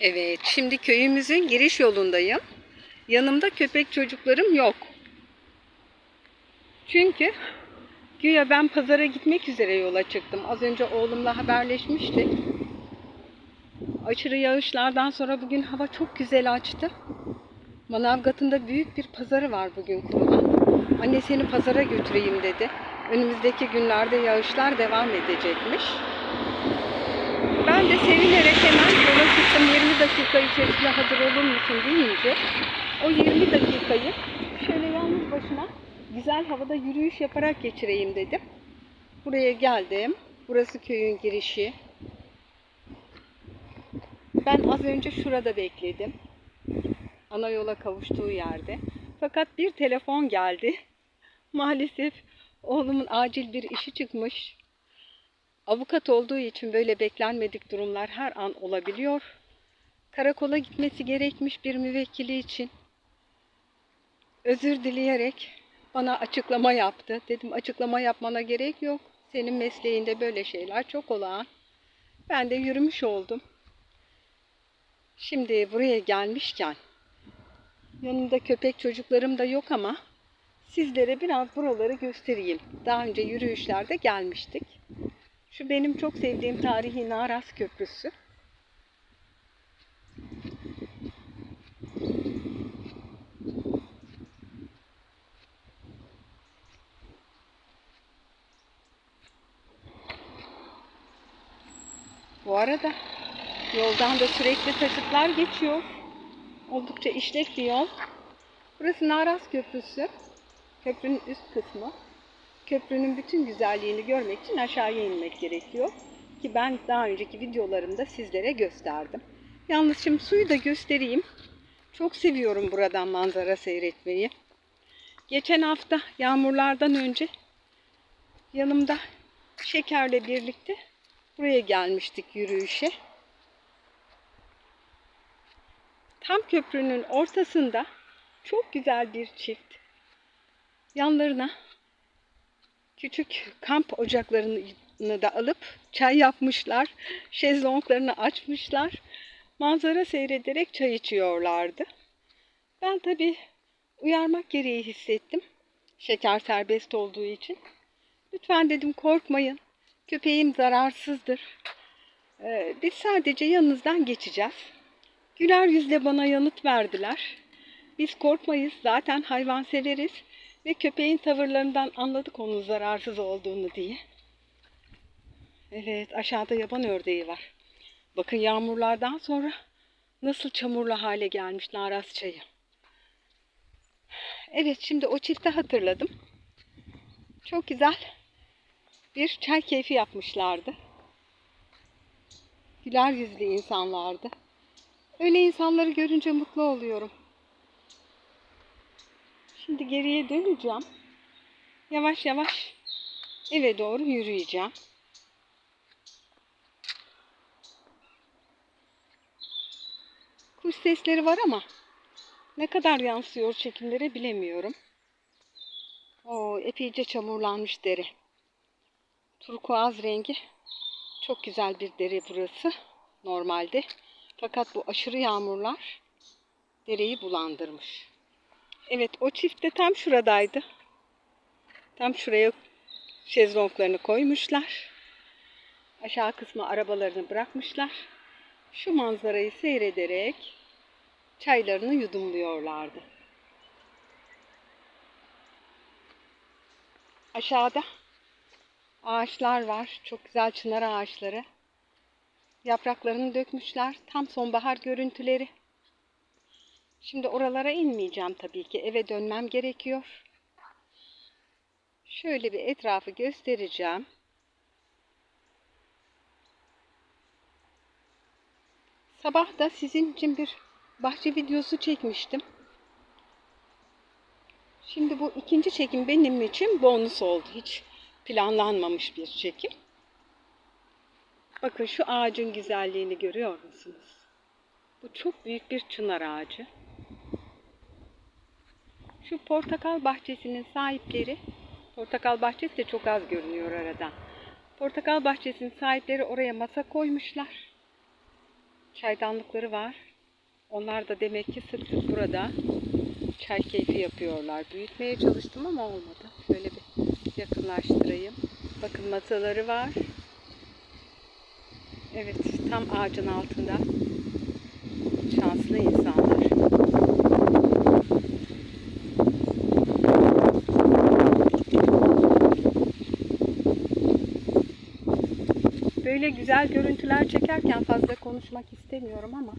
Evet, şimdi köyümüzün giriş yolundayım. Yanımda köpek çocuklarım yok. Çünkü güya ben pazara gitmek üzere yola çıktım. Az önce oğlumla haberleşmiştik. Aşırı yağışlardan sonra bugün hava çok güzel açtı. Manavgat'ın da büyük bir pazarı var bugün kurulan. Anne seni pazara götüreyim dedi. Önümüzdeki günlerde yağışlar devam edecekmiş. Ben de sevinerek hemen yola çıktım. 20 dakika içerisinde hazır olur musun deyince o 20 dakikayı şöyle yalnız başına güzel havada yürüyüş yaparak geçireyim dedim. Buraya geldim. Burası köyün girişi. Ben az önce şurada bekledim. Ana yola kavuştuğu yerde. Fakat bir telefon geldi. Maalesef oğlumun acil bir işi çıkmış. Avukat olduğu için böyle beklenmedik durumlar her an olabiliyor. Karakola gitmesi gerekmiş bir müvekkili için. Özür dileyerek bana açıklama yaptı. Dedim açıklama yapmana gerek yok. Senin mesleğinde böyle şeyler çok olağan. Ben de yürümüş oldum. Şimdi buraya gelmişken yanımda köpek çocuklarım da yok ama sizlere biraz buraları göstereyim. Daha önce yürüyüşlerde gelmiştik. Şu benim çok sevdiğim tarihi Naras Köprüsü. Bu arada yoldan da sürekli taşıtlar geçiyor. Oldukça işlek bir yol. Burası Naras Köprüsü. Köprünün üst kısmı. Köprünün bütün güzelliğini görmek için aşağıya inmek gerekiyor. Ki ben daha önceki videolarımda sizlere gösterdim. Yalnız şimdi suyu da göstereyim. Çok seviyorum buradan manzara seyretmeyi. Geçen hafta yağmurlardan önce yanımda Şeker'le birlikte buraya gelmiştik yürüyüşe. Tam köprünün ortasında çok güzel bir çift. Yanlarına küçük kamp ocaklarını da alıp çay yapmışlar. Şezlonglarını açmışlar. Manzara seyrederek çay içiyorlardı. Ben tabii uyarmak gereği hissettim. Şeker serbest olduğu için. Lütfen dedim korkmayın. Köpeğim zararsızdır. Ee, biz sadece yanınızdan geçeceğiz. Güler yüzle bana yanıt verdiler. Biz korkmayız. Zaten hayvan severiz. Ve köpeğin tavırlarından anladık onun zararsız olduğunu diye. Evet aşağıda yaban ördeği var. Bakın yağmurlardan sonra nasıl çamurlu hale gelmiş Naras çayı. Evet şimdi o çifti hatırladım. Çok güzel bir çay keyfi yapmışlardı. Güler yüzlü insanlardı. Öyle insanları görünce mutlu oluyorum. Şimdi geriye döneceğim. Yavaş yavaş eve doğru yürüyeceğim. Kuş sesleri var ama ne kadar yansıyor çekimlere bilemiyorum. Oo, epeyce çamurlanmış dere. Turkuaz rengi. Çok güzel bir dere burası normalde. Fakat bu aşırı yağmurlar dereyi bulandırmış. Evet o çift de tam şuradaydı. Tam şuraya şezlonglarını koymuşlar. Aşağı kısmı arabalarını bırakmışlar. Şu manzarayı seyrederek çaylarını yudumluyorlardı. Aşağıda ağaçlar var. Çok güzel çınar ağaçları. Yapraklarını dökmüşler. Tam sonbahar görüntüleri. Şimdi oralara inmeyeceğim tabii ki. Eve dönmem gerekiyor. Şöyle bir etrafı göstereceğim. Sabah da sizin için bir bahçe videosu çekmiştim. Şimdi bu ikinci çekim benim için bonus oldu. Hiç planlanmamış bir çekim. Bakın şu ağacın güzelliğini görüyor musunuz? Bu çok büyük bir çınar ağacı. Şu portakal bahçesinin sahipleri, portakal bahçesi de çok az görünüyor aradan. Portakal bahçesinin sahipleri oraya masa koymuşlar. çaydanlıkları var. Onlar da demek ki sık sık burada çay keyfi yapıyorlar. Büyütmeye çalıştım ama olmadı. Şöyle bir yakınlaştırayım. Bakın masaları var. Evet, tam ağacın altında. Şanslı insanlar. Böyle güzel görüntüler çekerken fazla konuşmak istemiyorum ama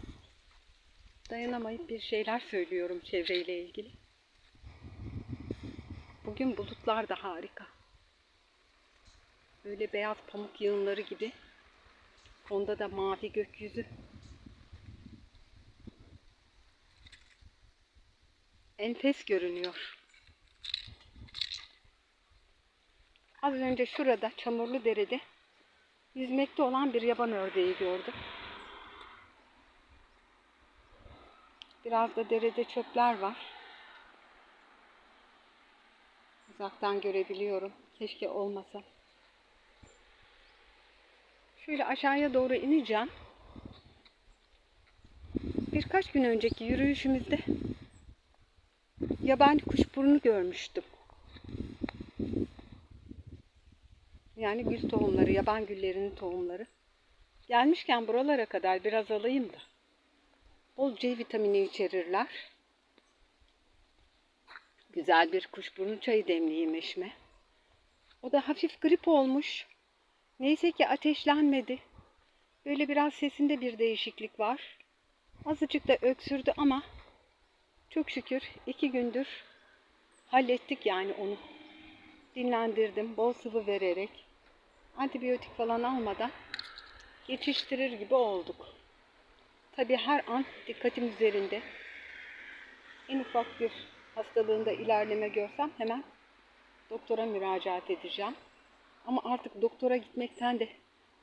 dayanamayıp bir şeyler söylüyorum çevreyle ilgili. Bugün bulutlar da harika. Böyle beyaz pamuk yığınları gibi. Onda da mavi gökyüzü. Enfes görünüyor. Az önce şurada çamurlu derede yüzmekte olan bir yaban ördeği gördüm. Biraz da derede çöpler var. Uzaktan görebiliyorum. Keşke olmasa. Şöyle aşağıya doğru ineceğim. Birkaç gün önceki yürüyüşümüzde yabani kuşburnu görmüştüm. Yani gül tohumları, yaban güllerinin tohumları. Gelmişken buralara kadar biraz alayım da. Bol C vitamini içerirler. Güzel bir kuşburnu çayı demleyeyim eşime. O da hafif grip olmuş. Neyse ki ateşlenmedi. Böyle biraz sesinde bir değişiklik var. Azıcık da öksürdü ama çok şükür iki gündür hallettik yani onu. Dinlendirdim bol sıvı vererek. Antibiyotik falan almadan geçiştirir gibi olduk. Tabi her an dikkatim üzerinde. En ufak bir hastalığında ilerleme görsem hemen doktora müracaat edeceğim. Ama artık doktora gitmekten de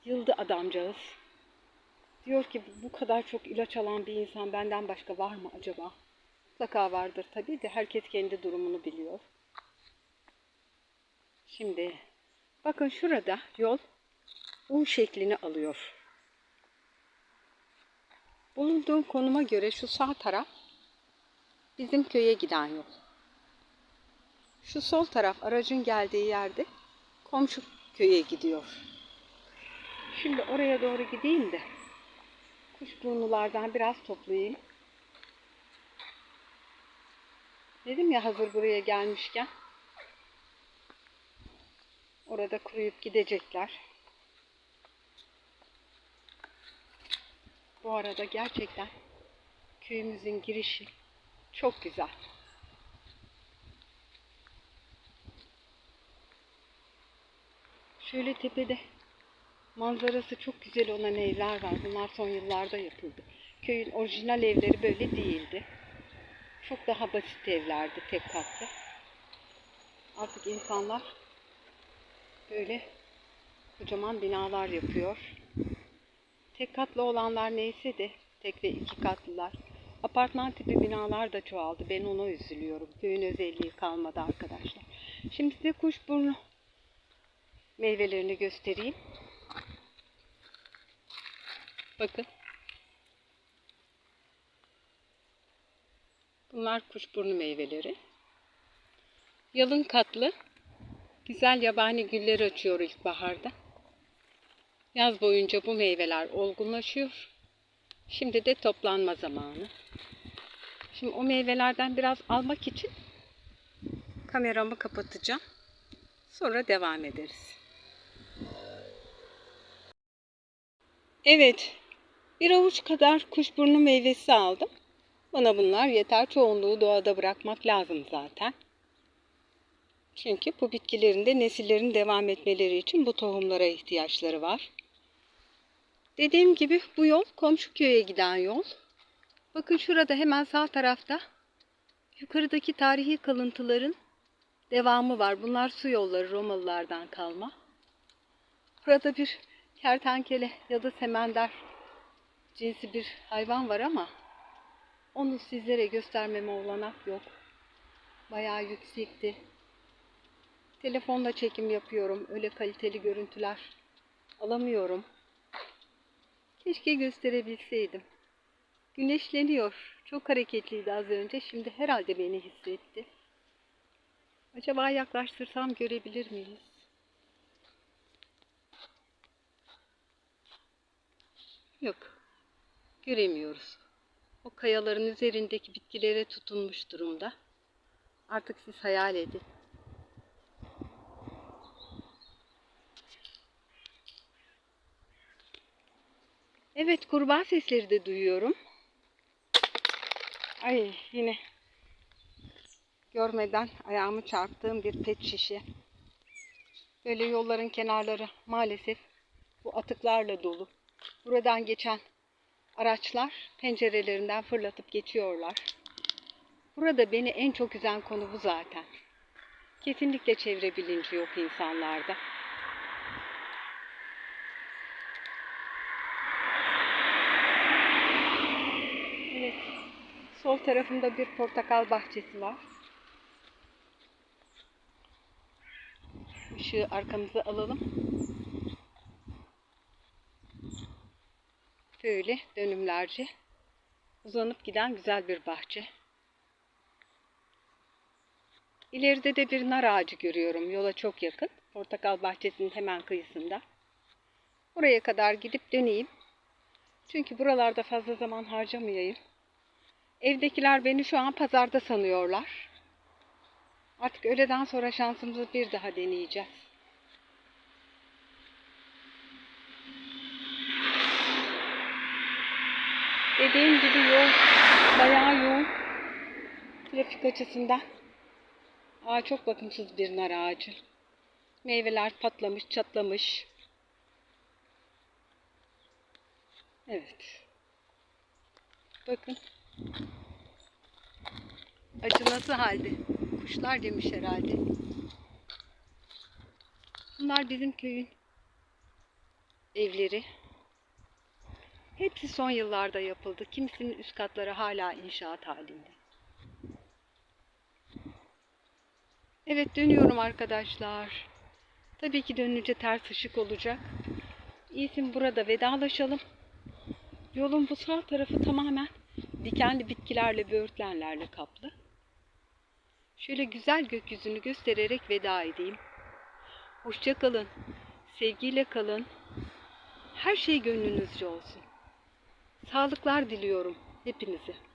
yıldı adamcağız. Diyor ki bu kadar çok ilaç alan bir insan benden başka var mı acaba? Mutlaka vardır tabii de herkes kendi durumunu biliyor. Şimdi bakın şurada yol U şeklini alıyor. Bulunduğum konuma göre şu sağ taraf bizim köye giden yol. Şu sol taraf aracın geldiği yerde komşu köye gidiyor. Şimdi oraya doğru gideyim de kuşburnulardan biraz toplayayım. Dedim ya hazır buraya gelmişken orada kuruyup gidecekler. Bu arada gerçekten köyümüzün girişi çok güzel. Şöyle tepede manzarası çok güzel olan evler var. Bunlar son yıllarda yapıldı. Köyün orijinal evleri böyle değildi. Çok daha basit evlerdi tek katlı. Artık insanlar böyle kocaman binalar yapıyor. Tek katlı olanlar neyse de tek ve iki katlılar. Apartman tipi binalar da çoğaldı. Ben ona üzülüyorum. Köyün özelliği kalmadı arkadaşlar. Şimdi size kuşburnu meyvelerini göstereyim. Bakın. Bunlar kuşburnu meyveleri. Yalın katlı güzel yabani güller açıyor ilkbaharda. Yaz boyunca bu meyveler olgunlaşıyor. Şimdi de toplanma zamanı. Şimdi o meyvelerden biraz almak için kameramı kapatacağım. Sonra devam ederiz. Evet, bir avuç kadar kuşburnu meyvesi aldım. Bana bunlar yeter. Çoğunluğu doğada bırakmak lazım zaten. Çünkü bu bitkilerin de nesillerin devam etmeleri için bu tohumlara ihtiyaçları var. Dediğim gibi bu yol komşu köye giden yol. Bakın şurada hemen sağ tarafta yukarıdaki tarihi kalıntıların devamı var. Bunlar su yolları Romalılardan kalma. Burada bir kertenkele ya da semender cinsi bir hayvan var ama onu sizlere göstermeme olanak yok. Bayağı yüksekti. Telefonla çekim yapıyorum. Öyle kaliteli görüntüler alamıyorum. Keşke gösterebilseydim. Güneşleniyor. Çok hareketliydi az önce. Şimdi herhalde beni hissetti. Acaba yaklaştırsam görebilir miyiz? Yok. Göremiyoruz. O kayaların üzerindeki bitkilere tutunmuş durumda. Artık siz hayal edin. Evet, kurbağa sesleri de duyuyorum. Ay yine görmeden ayağımı çarptığım bir pet şişe. Böyle yolların kenarları maalesef bu atıklarla dolu. Buradan geçen araçlar pencerelerinden fırlatıp geçiyorlar. Burada beni en çok üzen konu bu zaten. Kesinlikle çevre bilinci yok insanlarda. Evet. Sol tarafımda bir portakal bahçesi var. Işığı arkamıza alalım. Böyle dönümlerce uzanıp giden güzel bir bahçe. İleride de bir nar ağacı görüyorum. Yola çok yakın. Portakal bahçesinin hemen kıyısında. Buraya kadar gidip döneyim. Çünkü buralarda fazla zaman harcamayayım. Evdekiler beni şu an pazarda sanıyorlar. Artık öğleden sonra şansımızı bir daha deneyeceğiz. Dediğim gibi yol bayağı yoğun. Trafik açısından. Aa, çok bakımsız bir nar ağacı. Meyveler patlamış, çatlamış. Evet. Bakın. Acınası halde. Kuşlar yemiş herhalde. Bunlar bizim köyün evleri. Hepsi son yıllarda yapıldı. Kimisinin üst katları hala inşaat halinde. Evet dönüyorum arkadaşlar. Tabii ki dönünce ters ışık olacak. İyisin burada vedalaşalım. Yolun bu sağ tarafı tamamen dikenli bitkilerle, böğürtlenlerle kaplı. Şöyle güzel gökyüzünü göstererek veda edeyim. Hoşça kalın. Sevgiyle kalın. Her şey gönlünüzce olsun. Sağlıklar diliyorum hepinize.